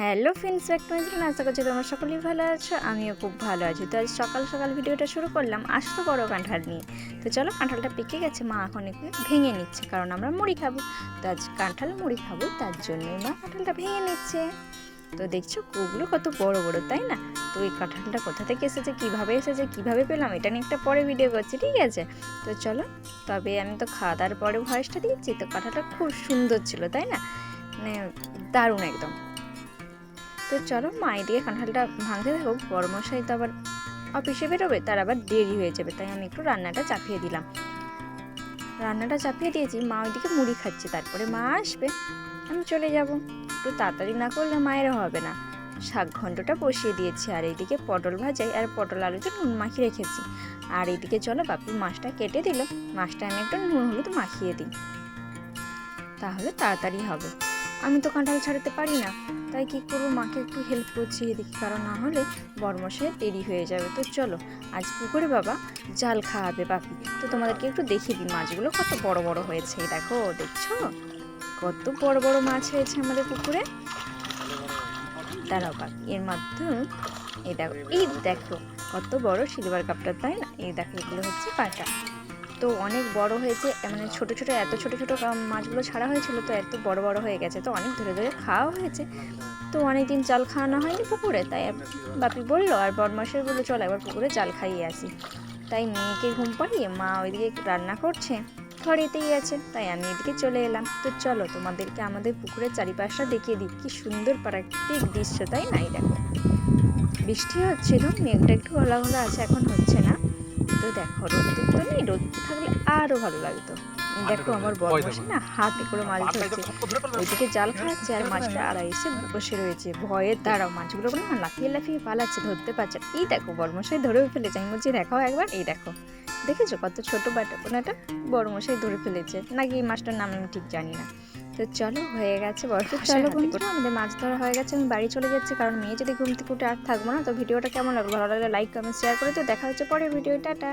Hello friends, back to আশা করছি তোমরা সকলেই ভালো আছো, আমিও খুব ভালো আছি। তো আজ সকাল সকাল ভিডিওটা শুরু করলাম আজ তো বড় কাঁঠাল নিয়ে। তো চলো কাঁঠালটা পেকে গেছে, মা এখন একটু ভেঙে নিচ্ছে, কারণ আমরা মুড়ি খাব। তো আজ কাঁঠাল মুড়ি খাব, তার জন্যই মা কাঁঠালটা ভেঙে নিচ্ছে। তো দেখছ কুগুলো কত বড় বড়, তাই না? তো এই কাঁঠালটা কোথা থেকে এসেছে, কীভাবে এসেছে, কীভাবে পেলাম, এটা নিয়ে একটা পরে ভিডিও করছি, ঠিক আছে? তো চলো, তবে আমি তো খাওয়া দাওয়ার পরে ভয়েসটা দিচ্ছি, তো কাঁঠালটা খুব সুন্দর ছিল, তাই না? মানে দারুণ একদম। তো চলো মা এদিকে কাঁঠালটা ভাঙতে থাকো বড় মশাই তো আবার অফিসে বেরোবে, তার আবার দেরি হয়ে যাবে, তাই আমি একটু রান্নাটা চাপিয়ে দিলাম। রান্নাটা চাপিয়ে দিয়েছি, মা ওইদিকে মুড়ি খাচ্ছে, তারপরে মা আসবে, আমি চলে যাব। একটু তাড়াতাড়ি না করলে মায়েরও হবে না। শাক ঘন্টটা বসিয়ে দিয়েছি, আর এইদিকে পটল ভাজাই, আর পটল আলুতে নুন মাখিয়ে রেখেছি। আর এইদিকে চলো বাপি মাছটা কেটে দিল, মাছটা আমি একটু নুন হলুদ মাখিয়ে দিই। তাহলে তাড়াতাড়ি হবে। আমি তো কাঁঠাল ছাড়াতে পারি না। তাই কি করব? মাকে একটু হেল্প করছি এদিকে, কারণ না হলে বর্মশে দেরি হয়ে যাবে। তো চলো, আজ পুকুরে বাবা জাল খাওয়াবে বাপি। তো তোমাদেরকে একটু দেখিয়ে দিই মাছগুলো কত বড় বড় হয়েছে। দেখো, দেখছ? কত বড় বড় মাছ হয়েছে আমাদের পুকুরে। দাঁড়াও বাপি, এর মাধ্যমে এই দেখো এই দেখো, কত বড় সিলভার কাপটা তাই না? এই দেখো, এগুলো হচ্ছে পাটা। তো অনেক বড় হয়েছে মানে ছোট ছোট, এত ছোট ছোট মাছগুলো ছাড়া হয়েছিল, তো এত বড় বড় হয়ে গেছে, তো অনেক ধরে ধরে খাওয়া হয়েছে। তো অনেক দিন জাল খাওয়ানো হয়নি পুকুরে, তাই বাপি বলল, আর বদমাসের বলল চল একবার পুকুরে জাল খাইয়ে আসি। তাই মেয়েকে ঘুম পাড়িয়ে মা ওইদিকে রান্না করছে ঘরেতেই আছে, তাই আমি এদিকে চলে এলাম। তো চলো তোমাদেরকে আমাদের পুকুরের চারিপাশটা দেখিয়ে দিই, কি সুন্দর প্রাকৃতিক দৃশ্য, তাই নাই দেখো? বৃষ্টি হচ্ছিল, মেঘটা একটু ঘোলা ঘোলা আছে, এখন হচ্ছে না। তো দেখো রোদ তো নেই রোদ থাকলে আরও ভালো লাগতো। দেখো আমার বড় মাসি না হাতে করে মাছ ধরছে। ওইদিকে জাল খাওয়াচ্ছে আর মাছটা আড়াইশে বসে রয়েছে। ভয়ের দ্বারাও মাছগুলো না লাফিয়ে লাফিয়ে পালাচ্ছে ধরতে পারছে এই দেখো বর্মশাই ধরেও ফেলেছে। আমি বলছি দেখাও একবার এই দেখো। দেখেছ কত ছোট বাটা কোনাটা বড়মশাই ধরে ফেলেছে। নাকি এই মাছটার নাম আমি ঠিক জানি না। তো চলো হয়ে গেছে চলো বন্ধুরা আমাদের মাছ ধরা হয়ে গেছে। আমি বাড়ি চলে যাচ্ছি কারণ মেয়ে যদি ঘুম থেকে উঠে আর থাকব না তো ভিডিওটা কেমন লাগল? ভালো লাগলে লাইক কমেন্ট শেয়ার করে তো দেখা হচ্ছে পরে ভিডিও টাটা।